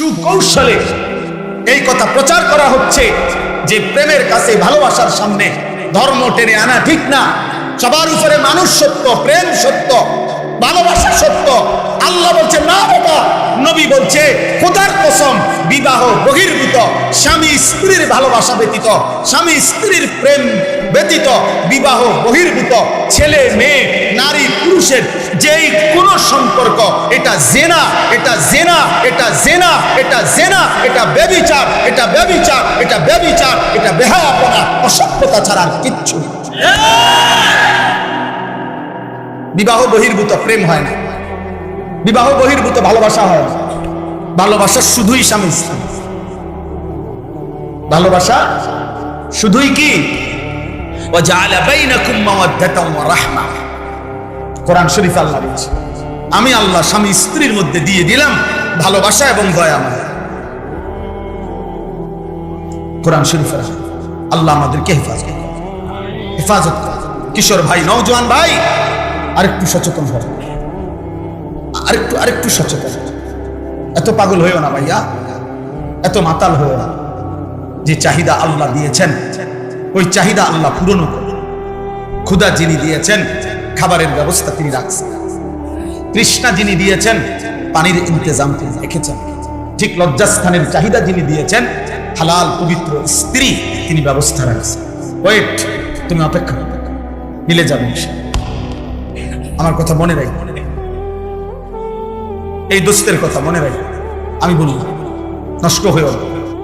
সুকৌশলে এই কথা প্রচার করা হচ্ছে যে প্রেমের কাছে ভালোবাসার সামনে ধর্ম টেনে আনা ঠিক না। সবার উপরে মানুষ সত্য, প্রেম সত্য, ভালোবাসা সত্য। আল্লাহ বলছে, না বাবা। নবী বলছে, খোদার কসম, বিবাহ বহির্ভূত। স্বামী স্ত্রীর ভালোবাসা ব্যতীত, স্বামী স্ত্রীর প্রেম ব্যতীত, বিবাহ বহির্ভূত। ছেলে, মেয়ে নারী পুরুষের যেই কোন সম্পর্ক এটা জেনা এটা জেনা এটা জেনা এটা জেনা এটা ব্যবিচার এটা ব্যবিচার এটা ব্যবিচার এটা বেহায়াপনা অসভ্যতা ছাড়া আর কিচ্ছু না। বিবাহ বহির্ভূত প্রেম হয় না বিবাহ বহির্ভূত ভালোবাসা হয় না ভালোবাসা শুধুই স্বামী স্ত্রী ভালোবাসা শুধুই কি وجعل بينكم مودة ورحمة কোরআন শরীফ আল্লাহ বলছে আমি আল্লাহ স্বামী স্ত্রীর মধ্যে দিয়ে দিলাম ভালোবাসা এবং দয়া মায়া কোরআন শরীফ আল্লাহ আমাদেরকে হেফাজত হেফাজত কিশোর ভাই, নওজোয়ান ভাই, আরেকটু সচেতন হবে আরেকটু আরেকটু সচেতন এত পাগল হয়েও না ভাইয়া। এত মাতাল হয়েও না। যে চাহিদা আল্লাহ দিয়েছেন, ওই চাহিদা আল্লাহ পূরণ করুন। ক্ষুদা যিনি দিয়েছেন খাবারের ব্যবস্থা তিনি রাখছেন। তৃষ্ণা যিনি দিয়েছেন, পানির ইন্তজাম তিনি রেখেছেন। ঠিক লজ্জাস্থানের চাহিদা যিনি দিয়েছেন, হালাল, পবিত্র স্ত্রী তিনি ব্যবস্থা রাখছেন। ওয়েট, তুমি অপেক্ষা। মিলে যাবে আমার কথা মনে রাখবে। এই দোস্তের কথা মনে রাখবে। আমি বলি নষ্ট হয়েও।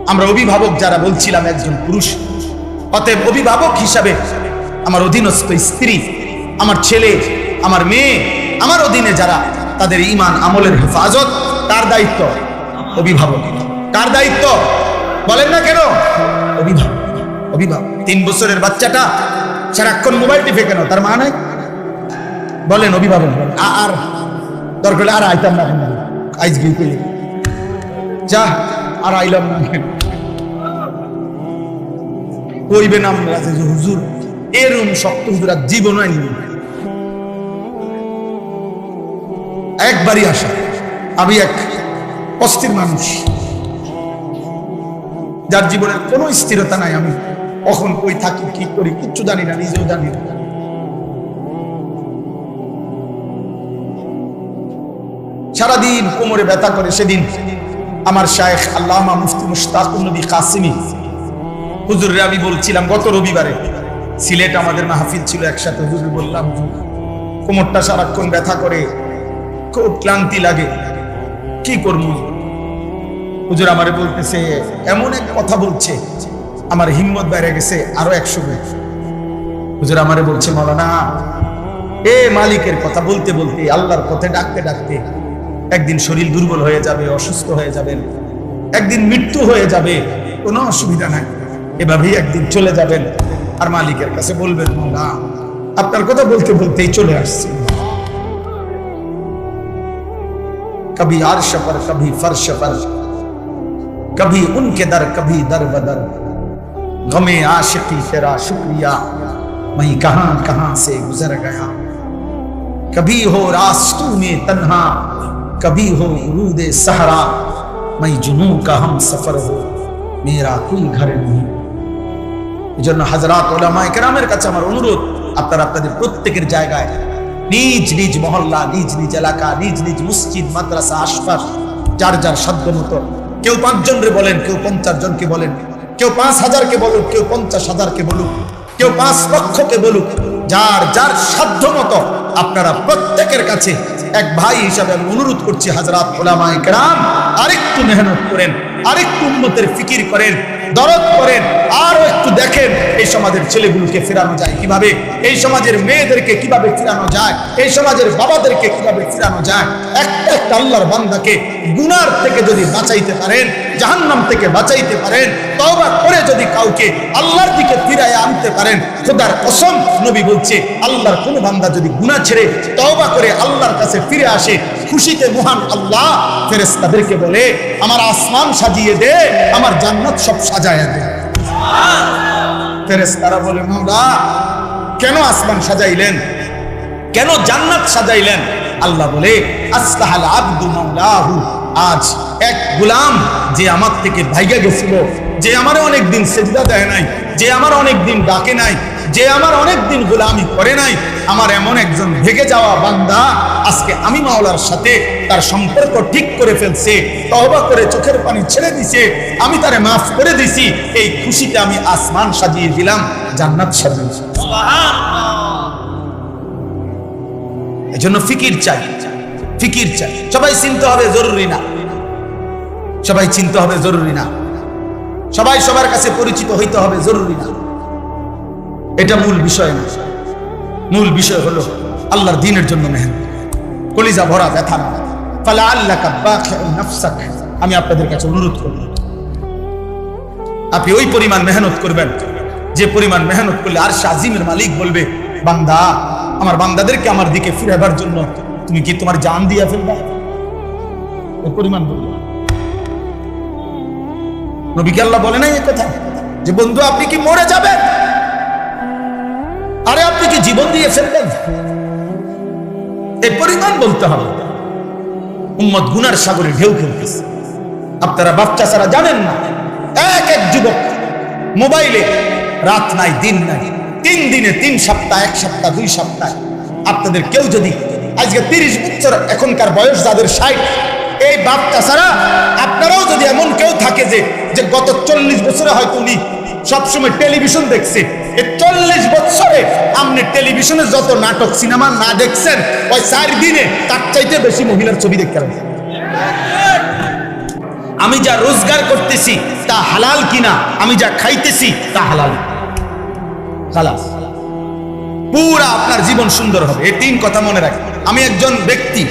আমরা অভিভাবক যারা বলছিলাম একজন পুরুষ, অতএব অভিভাবক হিসাবে আমার অধীনস্থ স্ত্রী আমার ছেলে, আমার মেয়ে, আমার অধীনে যারা তাদের ইমান আমলের হেফাজত, তার দায়িত্ব অভিভাবক। কার দায়িত্ব? বলেন না কেন? অভিভাবক অভিভাবক। তিন বছরের বাচ্চাটা সারাক্ষণ মোবাইল টিপে কেন? তার মা নাই? বলেন অভিভাবক আর দরকার আর আইতাম না আইজ গিয়ে যা, আর আইলাম না কইবেন আমরা যে হুজুর এরম শক্ত হুজুর আর জীবন নিবে একবারই আসা। আমি এক অস্থির মানুষ। যার জীবনের কোনো স্থিরতা নাই। আমি কখন কই থাকি, কি করি, কিচ্ছু জানি না, নিজেও জানি না। সারাদিন কোমরে ব্যথা করে সেদিন আমার শায়েখ আল্লামা মুফতি মুশতাকুর নবী কাসিমি। হুজুরে আমি বলছিলাম, গত রবিবারে সিলেট আমাদের মাহফিল ছিল একসাথে। হুজুর বললাম কোমরটা সারাক্ষণ ব্যথা করে খুব ক্লান্তি লাগে। কি করব? হুজুর আমারে বলতেছে, এমন এক কথা বলছে, আমার হিম্মত বেড়ে গেছে আরও একশো গুণ হুজুর আমারে বলছে, মৌলানা, এ মালিকের কথা বলতে বলতে, আল্লাহর পথে ডাকতে ডাকতে একদিন শরীর দুর্বল হয়ে যাবে, অসুস্থ হয়ে যাবেন, একদিন মৃত্যু হয়ে যাবে, কোনো অসুবিধা নাই। এভাবেই একদিন চলে যাবেন। আর মালিকের কাছে বলবেন না আপনার কথা বলতে বলতেই চলে আসছি। कभी अर्श पर कभी फर्श पर कभी उनके दर कभी दर बदर गमे आशिकी तेरा शुक्रिया मैं कहां कहां से गुजर गया कभी हो रास्तों में तन्हा कभी हो उरूद सहरा मैं जुनू का हम सफर हो मेरा कोई घर नहीं এজন্য হাজরাত ওলামায়ে কেরামের কাছে আমার অনুরোধ আপনারা আপনাদের প্রত্যেকের জায়গায় নিজ নিজ মহল্লা, নিজ নিজ এলাকা, নিজ নিজ মসজিদ, মাদ্রাসা আশপাশ যার যার সাধ্য মতো। কেউ পাঁচজন রে বলেন, কেউ পঞ্চাশ জনকে বলেন, কেউ পাঁচ হাজারকে বলুক, কেউ পঞ্চাশ হাজারকে বলুক, কেউ পাঁচ লক্ষকে বলুক, যার যার সাধ্য মতো আপনারা প্রত্যেকের কাছে এক ভাই হিসাবে আমি অনুরোধ করছি, হাজরাত ওলামায়ে কেরাম, আরেকটু মেহনত করেন, আরেকটু উন্নতের ফিকির করেন, দরদ করেন, আরও একটু দেখেন এই সমাজের ছেলেগুলোকে ফেরানো যায় কীভাবে, এই সমাজের মেয়েদেরকে কীভাবে ফিরানো যায়, এই সমাজের বাবাদেরকে কীভাবে ফিরানো যায়, একটা একটা আল্লাহর বান্দাকে গুনার থেকে যদি বাঁচাইতে পারেন, জাহান্নাম থেকে বাঁচাইতে পারেন, তওবা করে যদি কাউকে আল্লাহর দিকে ফিরায় আনতে পারেন, খোদার কসম নবী বলছে, আল্লাহর কোন বান্দা যদি গুনাহ ছেড়ে তওবা করে আল্লাহর কাছে ফিরে আসে, খুশিতে মহান আল্লাহ ফেরেশতাদেরকে বলে, আমার আসমান সাজিয়ে দে, আমার জান্নাত সব সাজায় দে। ফেরেশতারা বলে মাওলা কেন আসমান সাজাইলেন? কেন জান্নাত সাজাইলেন? আল্লাহ বলে আসলাহাল আব্দু মাওলাহু, আজ এক গুলাম যে আমার থেকে ভাইগা গেছিল, যে আমার অনেক দিন সেজদা দেয় নাই, যে আমার অনেক দিন ডাকে নাই যে আমার অনেক দিন গোলামি করে নাই, আমার এমন একজন ভেগে যাওয়া বান্দা আজকে আমি মাওলার সাথে তার সম্পর্ক ঠিক করে ফেলছে তহবা করে চোখের পানি ছেড়ে দিছে, আমি তারে মাফ করে দিছি, এই খুশিতে আমি আসমান সাজিয়ে দিলাম, জান্নাত সাজিয়ে এই জন্য ফিকির চাই ফিকির চাই। সবাই চিনতে হবে জরুরি না। সবাই চিনতে হবে জরুরি না। সবাই সবার কাছে পরিচিত হইতে হবে জরুরি না। এটা মূল বিষয় না। মূল বিষয় হলো আল্লাহর দিনের জন্য মেহনত কলিজা ভরা ব্যথা। ফালা আল্লাহ নাফসাক। আমি আপনাদের কাছে অনুরোধ করব। আপনি ওই পরিমাণ মেহনত করবেন। যে পরিমাণ মেহনত করলে আর শাজিমের মালিক বলবে, বান্দা, আমার বান্দাদেরকে আমার দিকে ফিরাবার জন্য তুমি কি তোমার জান দিয়া ফেলবা? ওই পরিমাণ বলবে। নবীকে আল্লাহ বলে নাই এ কথা। যে বন্ধু, আপনি কি মরে যাবেন? কি জীবন দিয়ে ফেলবেন এই পরিমাণ বলতে হবে। উম্মত গুনার সাগরে ঢেউ খেলতেছে। আপনারা বাচ্চা ছাড়া জানেন না। এক এক যুবক মোবাইলে রাত নাই, দিন নাই, তিন দিনে তিন সপ্তাহ, এক সপ্তাহ, দুই সপ্তাহ। আপনাদের কেউ যদি আজকে তিরিশ বছর এখনকার বয়স, যাদের ষাট, এই বাপটা ছাড়া আপনারাও যদি এমন কেউ থাকে যে যে গত চল্লিশ বছরে হয়তো উনি সবসময় টেলিভিশন দেখছে। এই চল্লিশ বছরে আপনি টেলিভিশনে যত নাটক, সিনেমা না দেখছেন, ওই চার দিনে তার চাইতে বেশি মহিলার ছবি দেখতে পারেন। আমি যা রোজগার করতেছি, তা হালাল কিনা, আমি যা খাইতেছি, তা হালাল। খালাস। পুরা আপনার জীবন সুন্দর হবে এই তিন কথা মনে রাখি আমি একজন ব্যক্তি,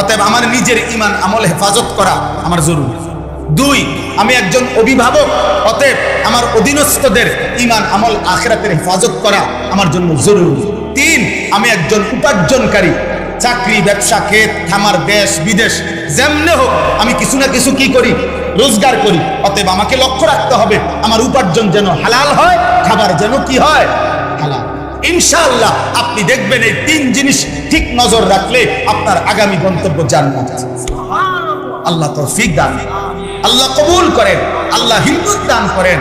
অতএব আমার নিজের ইমান আমল হেফাজত করা আমার জরুরি। দুই, আমি একজন অভিভাবক, অতএব আমার অধীনস্থদের ইমান আমল আখেরাতের হেফাজত করা আমার জন্য জরুরি। তিন, আমি একজন উপার্জনকারী, চাকরি, ব্যবসা, ক্ষেত, খামার, দেশ, বিদেশ, যেমনে হোক, আমি কিছু না কিছু কি করি? রোজগার করি। অতএব আমাকে লক্ষ্য রাখতে হবে, আমার উপার্জন যেন হালাল হয়, খাবার যেন কি হয়? হালাল। ইনশাআল্লাহ, আপনি দেখবেন এই তিন জিনিস ঠিক নজর রাখলে আপনার আগামী গন্তব্য জান্নাত। আল্লাহ তৌফিক দান। আল্লাহ কবুল করেন, আল্লাহ হিম্মত দান করেন।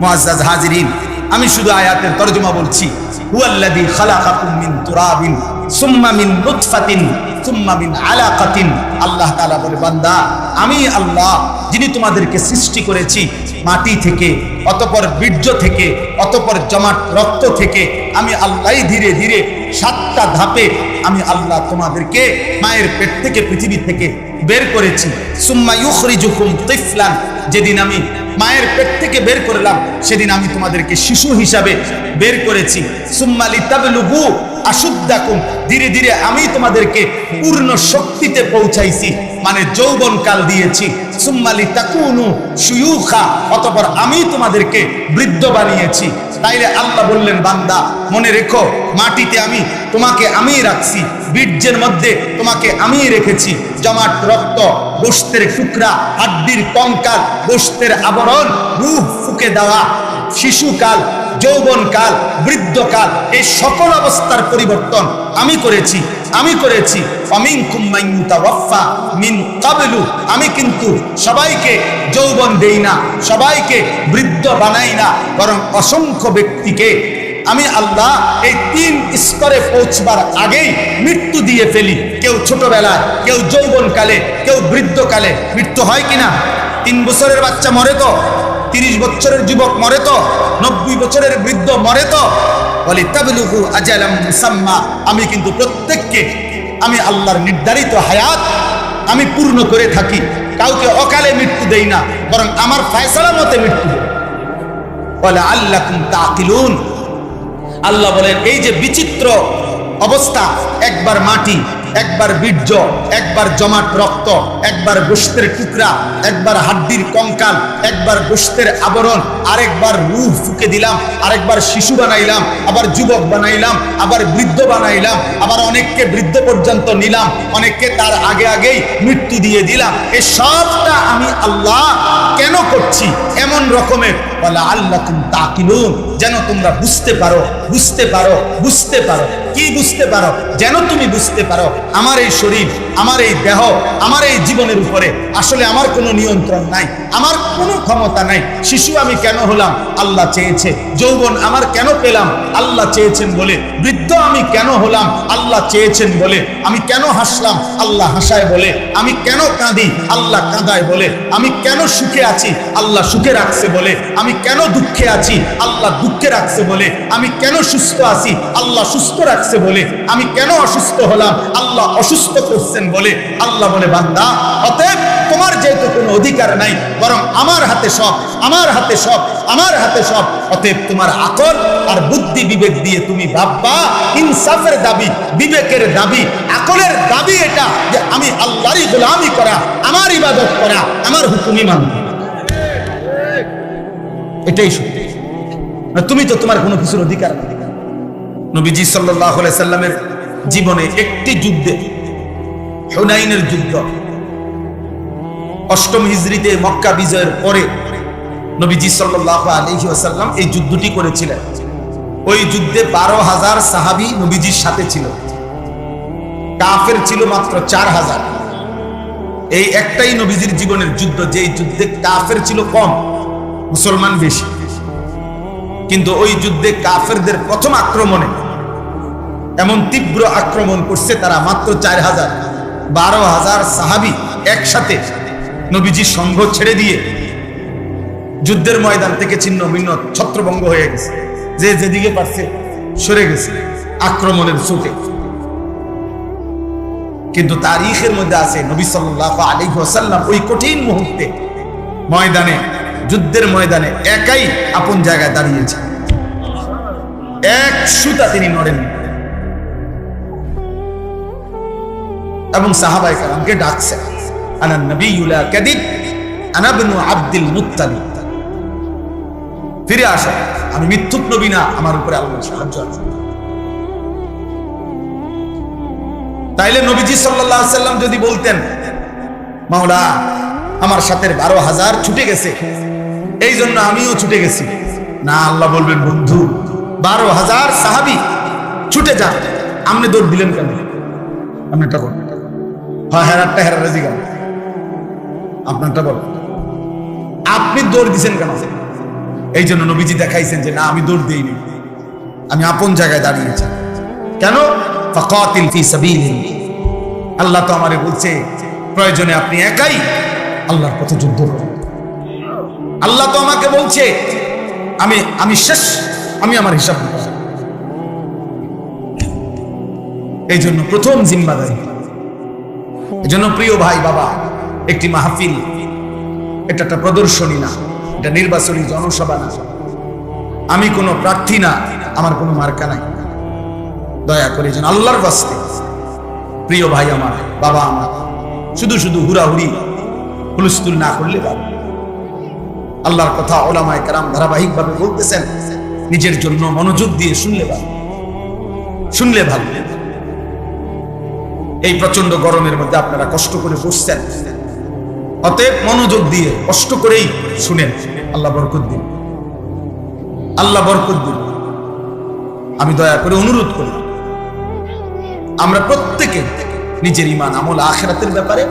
মুআজ্জাজ হাজিরিন, আমি শুধু আয়াতের তরজমা বলছি। হুয়াল্লাযী খালাকাকুম মিন তুরাবিন, সুম্মা মিন নুতফাতিন, সুম্মা মিন আলাকাতিন। আল্লাহ তাআলা বলে, বান্দা, আমি আল্লাহ, যিনি তোমাদেরকে সৃষ্টি করেছি মাটি থেকে, অতপর বীর্য থেকে, অতপর জমাট রক্ত থেকে, আমি আল্লাহই ধীরে ধীরে সাতটা ধাপে আমি আল্লাহ তোমাদেরকে মায়ের পেট থেকে, পৃথিবী থেকে বের করেছি। সুম্মা ইউখরিজুকুম তিফলান। যেদিন আমি মায়ের পেট থেকে বের করলাম, সেদিন আমি তোমাদেরকে শিশু হিসাবে বের করেছি। সুম্মা লিতাবলুগু আশুদ্দাকুম। ধীরে ধীরে আমি তোমাদেরকে পূর্ণ শক্তিতে পৌঁছাইছি মানে যৌবন কাল দিয়েছি। সুম্মালি তাকুনু সুয়ুখা অতপর আমি তোমাদেরকে বৃদ্ধ বানিয়েছি। তাইলে আল্লাহ বললেন, বান্দা, মনে রেখো, মাটিতে আমি তোমাকে আমিই রাখছি। বীর্যের মধ্যে তোমাকে আমিই রেখেছি। জমাট, রক্ত গোস্তের টুকরা, হাড্ডির কঙ্কাল গোস্তের আবরণ রূহ ফুকে দেওয়া, শিশুকাল, যৌবনকাল, বৃদ্ধকাল, এই সকল অবস্থার পরিবর্তন আমি করেছি আমি করেছি। অমিন কুম্মাইয়ুতাওয়াফা মিন কাবলু। আমি কিন্তু সবাইকে যৌবন দেই না, সবাইকে বৃদ্ধ বানাই না, বরং অসংখ্য ব্যক্তিকে আমি আল্লাহ এই তিন স্তরে পৌঁছবার আগেই মৃত্যু দিয়ে ফেলি। কেউ ছোটবেলায়, কেউ যৌবনকালে, কেউ বৃদ্ধকালে। মৃত্যু হয় কিনা তিন বছরের বাচ্চা মরে তো, তিরিশ বছরের যুবক মরে তো, নব্বই বছরের বৃদ্ধ মরে তো। বলে তাবলুহু আজালাম মুসাম্মা। আমি কিন্তু প্রত্যেককে, আমি আল্লাহর নির্ধারিত হায়াত আমি পূর্ণ করে থাকি। কাউকে অকালে মৃত্যু দেই না, বরং আমার ফয়সালা মতে মৃত্যু বলে আল্লাহ তাকিলুন আল্লাহ বলেন এই যে বিচিত্র অবস্থা একবার মাটি একবার বীর্য, একবার জমাট রক্ত, একবার গোস্তের টুকরা, একবার হাড্ডির কঙ্কাল, একবার গোস্তের আবরণ, আরেকবার রুহ ফুকে দিলাম, আরেকবার শিশু বানাইলাম, আবার যুবক বানাইলাম, আবার বৃদ্ধ বানাইলাম, আবার অনেককে বৃদ্ধ পর্যন্ত নিলাম, অনেককে তার আগে আগেই মৃত্যু দিয়ে দিলাম। এই সবটা আমি আল্লাহ কেন করছি? এমন রকমের। বলে আল্লাহ তাকিলুন। যেন তোমরা বুঝতে পারো বুঝতে পারো বুঝতে পারো। কি বুঝতে পারো? যেন তুমি বুঝতে পারো। আমার এই শরীর, আমার এই দেহ, আমার এই জীবনের উপরে আসলে আমার কোনো নিয়ন্ত্রণ নাই, আমার কোনো ক্ষমতা নাই। শিশু আমি কেন হলাম? আল্লাহ চেয়েছে। যৌবন আমার কেন পেলাম? আল্লাহ চেয়েছেন বলে। বৃদ্ধ আমি কেন হলাম? আল্লাহ চেয়েছেন বলে। আমি কেন হাসলাম? আল্লাহ হাসায় বলে। আমি কেন কাঁদি? আল্লাহ কাঁদায় বলে। আমি কেন সুখে আছি? আল্লাহ সুখে রাখছে বলে। আমি কেন দুঃখে আছি? আল্লাহ দুঃখে রাখছে বলে। আমি কেন সুস্থ আছি? আল্লাহ সুস্থ রাখছে বলে। আমি কেন অসুস্থ হলাম? আল্লাহ অসুস্থ করছেন বলে আল্লাহ বলে, বান্দা, অতএব তোমার যেহেতু কোনো অধিকার নাই, বরং আমার হাতে সব, আমার হাতে সব, আমার হাতে সব, অতএব তোমার আকল আর বুদ্ধি বিবেক দিয়ে তুমি ভাববা, ইনসাফের দাবি, বিবেকের দাবি, আকলের দাবি এটা যে আমি আল্লাহরই গোলামি করা, আমার ইবাদত করা, আমার হুকুমি মানব। এটাই সত্যি। তুমি তো তোমার কোনো কিছুর অধিকার নবীজি সাল্লাহ সাল্লামের জীবনে একটি যুদ্ধে, হুনাইনের যুদ্ধ। অষ্টম হিজরিতে মক্কা বিজয়ের পরে নবীজি সাল্লাহ এই যুদ্ধটি করেছিলেন। ওই যুদ্ধে বারো হাজার সাহাবি নবীজির সাথে ছিল। কাফের ছিল মাত্র চার হাজার। এই একটাই নবীজির জীবনের যুদ্ধ যেই যুদ্ধে কাফের ছিল কম, মুসলমান বেশি। কিন্তু ওই যুদ্ধে কাফেরদের প্রথম আক্রমণে এমন তীব্র আক্রমণ করছে তারা মাত্র চার হাজার। বারো হাজার সাহাবি একসাথে নবীজির সংঘ ছেড়ে দিয়ে যুদ্ধের ময়দান থেকে ছিন্ন ভিন্ন ছত্রভঙ্গ হয়ে গেছে। যে যেদিকে পারছে সরে গেছে আক্রমণের চোটে। কিন্তু তারিখের মধ্যে আছে নবী সাল্লাহ আলী ওসাল্লাম ওই কঠিন মুহূর্তে ময়দানে, যুদ্ধের ময়দানে একাই আপন জায়গায় দাঁড়িয়েছে। এক সুতা তিনি নড়েননি। এবং সাহাবাই কালামকে ডাকছেন আনা আব্দুল ফিরে আসা, আমি মিথ্যুক নবী না, আমার উপরে আল্লাহ সাহায্য আছে। তাইলে নবীজি আলাইহি সাল্লাম যদি বলতেন, মাওলা, আমার সাথে বারো হাজার ছুটে গেছে, এই জন্য আমিও ছুটে গেছি। না, আল্লাহ বলবেন, বন্ধু, বারো হাজার সাহাবি, ছুটে যান আপনি দৌড় দিলেন কেন? আপনারটা বল হ্যাঁ আপনারটা বল। আপনি দৌড় দিচ্ছেন কেন? এই জন্য নবীজি দেখাইছেন যে না, আমি দৌড় দিইনি। আমি আপন জায়গায় দাঁড়িয়েছি কেন? আল্লাহ তো আমারে বলছে, প্রয়োজনে আপনি একাই আল্লাহর পথে যুদ্ধ করুন। আল্লাহ তো আমাকে বলছে, আমি আমি শেষ, আমি আমার হিসাব এই জন্য প্রথম জিম্মাদারি। এই জন্য প্রিয় ভাই, বাবা, একটি মাহফিল, এটা একটা প্রদর্শনী না, এটা নির্বাচনী জনসভা না। আমি কোনো প্রার্থী না, আমার কোনো মার্কা নাই। দয়া করে যেন আল্লাহর বাস্তে প্রিয় ভাই আমার, বাবা আমার, শুধু শুধু হুড়াহুড়ি, হুলস্থুল না করলে বাবা আল্লাহর কথা ওলামায় কারাম ধারাবাহিকভাবে বলতেছেন, নিজের জন্য মনোযোগ দিয়ে শুনলে ভালো শুনলে ভালো। এই প্রচণ্ড গরমের মধ্যে আপনারা কষ্ট করে বসছেন। অতএব মনোযোগ দিয়ে কষ্ট করেই শুনেন। আল্লাহ বরকত দিন। আল্লাহ বরকত দিন। আমি দয়া করে অনুরোধ করি, আমরা প্রত্যেকে নিজের ইমান আমল আখেরাতের ব্যাপারে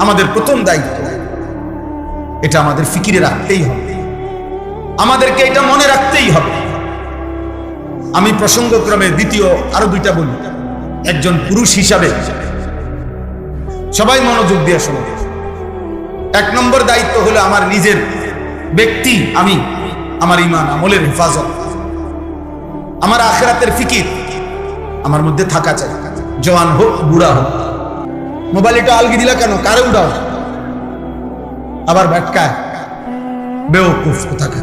আমাদের প্রথম দায়িত্ব, এটা আমাদের ফিকিরে রাখতেই হবে। আমাদেরকে এটা মনে রাখতেই হবে। আমি প্রসঙ্গক্রমে দ্বিতীয় আরও দুইটা বলি। একজন পুরুষ হিসাবে। সবাই মনোযোগ দিয়ে শোনো। এক নম্বর দায়িত্ব হলো আমার নিজের ব্যক্তি, আমি, আমার ইমান, আমলের হেফাজত। আমার আখেরাতের ফিকির আমার মধ্যে থাকা চাই। জওয়ান হোক, বুড়া হোক। মোবাইল এটা আলগি দিলা কেন? কারে উড়াও? আবার ব্যাটকায় বেওকুফ কোথাকার?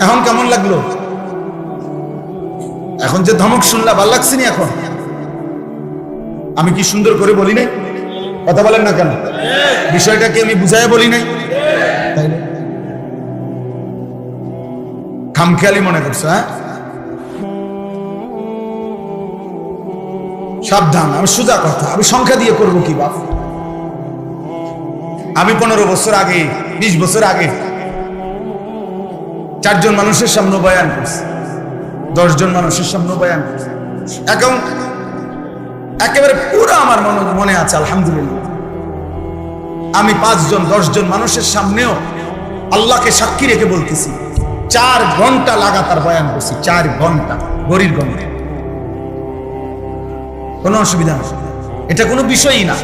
এখন কেমন লাগল? এখন যে ধমক শুনলা ভালো লাগছে নি এখন? আমি কি সুন্দর করে বলি নাই? কথা বলেন না কেন? বিষয়টা কি আমি বুঝাই বলি নাই? খামখেয়ালি মনে করছ হ্যাঁ? সাবধান, আমি সোজা কথা, আমি সংখ্যা দিয়ে করব কি, বাপ? আমি পনেরো বছর আগে, বিশ বছর আগে, চারজন মানুষের সামনে বয়ান করছে। দশজন মানুষের সামনে বয়ান এখন একেবারে পুরো আমার মনে মনে আছে, আলহামদুলিল্লাহ। আমি পাঁচজন, দশজন মানুষের সামনেও আল্লাহকে সাক্ষী রেখে বলতেছি, চার ঘণ্টা লাগাতার বয়ান করছি, চার ঘণ্টা গরির ঘণ্টা। কোনো অসুবিধা নেই। এটা কোনো বিষয়ই না।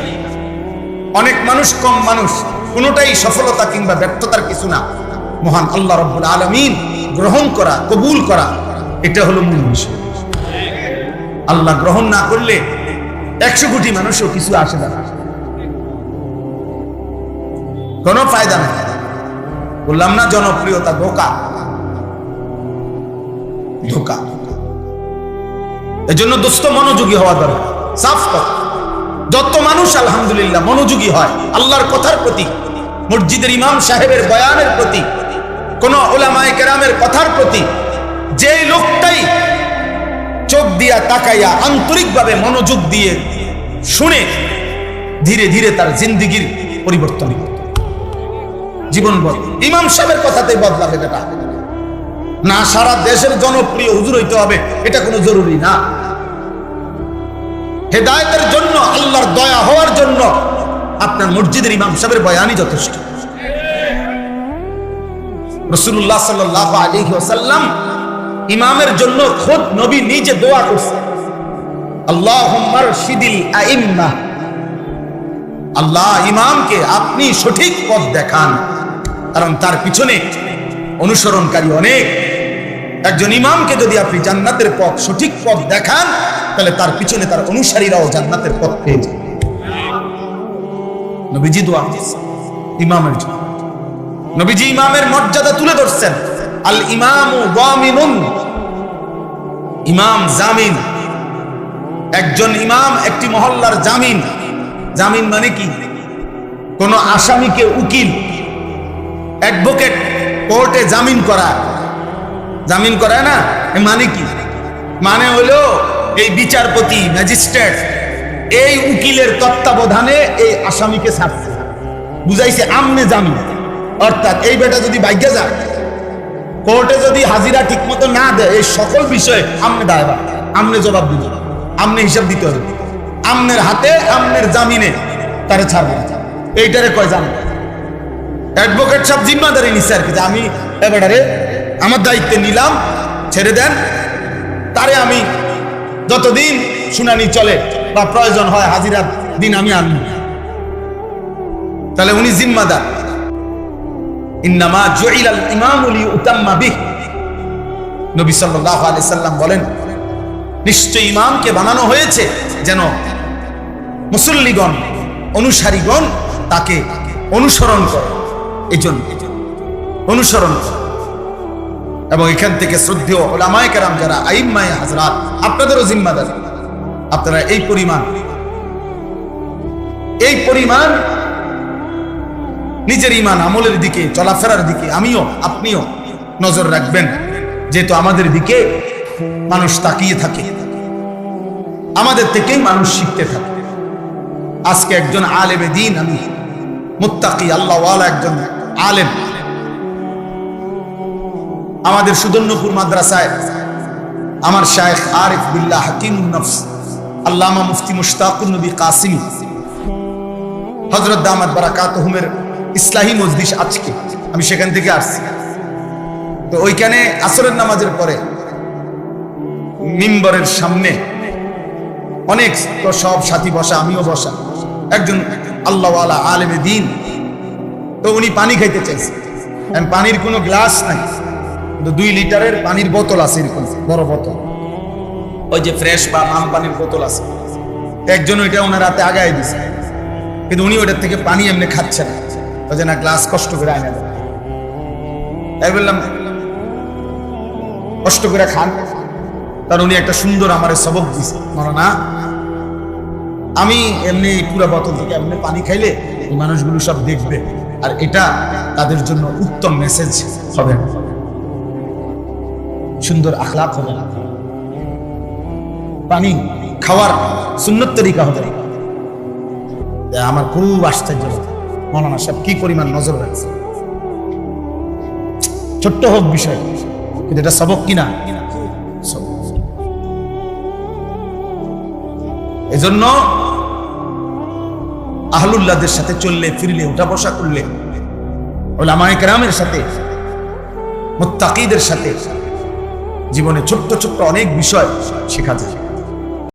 অনেক মানুষ কম মানুষ, কোনোটাই সফলতা কিংবা ব্যর্থতার কিছু না। মহান আল্লাহ রব্বুল আলমিন গ্রহণ করা, কবুল করা এটা হলো মূল বিষয়। আল্লাহ গ্রহণ না করলে একশো কোটি মানুষও কিছু আসে না। কোনো ফায়দা নেই। বললাম না, জনপ্রিয়তা ধোকা। ধোকা। এজন্য দোস্ত মনোযোগী হওয়া দরকার। সাফ কথা। যত মানুষ, আলহামদুলিল্লাহ, মনোযোগী হয়, আল্লাহর কথার প্রতি, মসজিদের ইমাম সাহেবের বয়ানের প্রতি, কোন ওলামায় কেরামের কথার প্রতি যে লোকটাই চোখ দিয়া তাকাইয়া আন্তরিকভাবে মনোযোগ দিয়ে শুনে ধীরে ধীরে তার জিন্দিগির পরিবর্তন জীবন বদল। ইমাম সাহেবের কথাতেই বদলাবে বেটা না, সারা দেশের জনপ্রিয় হুজুর হইতে হবে, এটা কোনো জরুরি না। হেদায়তের জন্য, আল্লাহর দয়া হওয়ার জন্য আপনার মসজিদের ইমাম সাহেবের বয়ানই যথেষ্ট। রসুল্লাহ সাল্লাহ আলী ওসাল্লাম ইমামের জন্য খোদ নবী নিজে দোয়া করছে। আল্লাহ ইমামকে আপনি সঠিক পথ দেখান। কারণ তার পিছনে অনুসরণকারী অনেক। একজন ইমামকে যদি আপনি জান্নাতের পথ সঠিক পথ দেখান, তাহলে তার পিছনে তার অনুসারীরাও জান্নাতের পথ পেয়ে যাবে। নবীজি দোয়া ইমামের জন্য। নবীজি ইমামের মর্যাদা তুলে ধরছেন। আল ইমামু ইমাম জামিন। একজন ইমাম একটি মহল্লার জামিন। জামিন মানে কি? কোন আসামিকে উকিল। অ্যাডভোকেট কোর্টে জামিন করা। জামিন করায় না? মানে কি? মানে হলো এই বিচারপতি, ম্যাজিস্ট্রেট, এই উকিলের তত্ত্বাবধানে এই আসামিকে ছাড়ছে। বুঝাইছে আমনে জামিন। অর্থাৎ এই বেটা যদি বাইকে যায় কোর্টে যদি হাজিরা ঠিক মতো না দেয়, এই সকল বিষয়ে আমনে দায়বা আমনে জবাব দিবে। আমনে হিসাব দিতে হবে। আমনের হাতে, আমনের জামিনে তারে ছাড়বে এইটারে কয় জামিন অ্যাডভোকেট সব জিম্মাদারি নিচ্ছে আর কি, যে আমি এবারে আমার দায়িত্বে নিলাম, ছেড়ে দেন। তারে আমি যতদিন শুনানি চলে বা প্রয়োজন হয়, হাজিরার দিন আমি আনব। তাহলে উনি জিম্মাদার। বলেন নিশ্চয় ইমামকে বানানো হয়েছে যেন মুসল্লিগণ, অনুসারীগণ তাকে অনুসরণ করে। অনুসরণ এবং এখান থেকে শ্রদ্ধেয় ওলামায় যারা আইম্মায় হাজরাত, আপনাদেরও জিম্মাদার। আপনারা এই পরিমাণ এই পরিমাণ নিজের ইমান আমলের দিকে, চলাফেরার দিকে আমিও, আপনিও নজর রাখবেন। যেহেতু আমাদের দিকে মানুষ তাকিয়ে থাকে, আমাদের থেকেই মানুষ শিখতে থাকে। আজকে একজন আলেমে দিন আমি, মুত্তাকি, আল্লাহওয়ালা একজন আলেম। আমাদের সুদর্ণপুর মাদ্রাসায় আমার শায়েখ আরিফ বিল্লাহ হাকিম আল্লামা মুফতি মুশতাকুর নবী কাসিমি হজরত দামাত বারাকাত হুমের ইসলাহী মজলিস আজকে। আমি সেখান থেকে আসছি। তো ওইখানে আসরের নামাজের পরে মিম্বরের সামনে অনেক তো সব সাথী বসা, আমিও বসা। একজন আল্লাহওয়ালা আলেমে দিন। তো উনি পানি খাইতে চাইছে। পানির কোনো গ্লাস নাই। কিন্তু দুই লিটারের পানির বোতল আছে এরকম, বড় বোতল। ওই যে ফ্রেশ বা মাম পানির বোতল আছে। একজন ওইটা ওনার হাতে আগায় দিছে। কিন্তু উনি ওটার থেকে পানি এমনি খাচ্ছে না। না গ্লাস কষ্ট করে তাই বললাম, কষ্ট করে খান। তার উনি একটা সুন্দর আমার সবক দিছে। না, আমি এমনি পুরো বোতল থেকে এমনি পানি খাইলে এই মানুষগুলো সব দেখবে। আর এটা তাদের জন্য উত্তম মেসেজ হবে। সুন্দর আখলাপ হবে। পানি খাওয়ার সুন্নত তরিকা হবে। আমার খুব আশ্চর্য। মৌলানা সাহেব, কি পরিমাণ নজর রাখছে? ছোট্ট হোক বিষয়, কিন্তু এটা সবক কিনা। এজন্য আহলুল্লাহদের সাথে চললে, ফিরলে উঠা বসা করলে, ওলামায়ে কেরামের সাথে, মুত্তাকিদের সাথে জীবনে ছোট্ট ছোট্ট অনেক বিষয় শেখা যায়।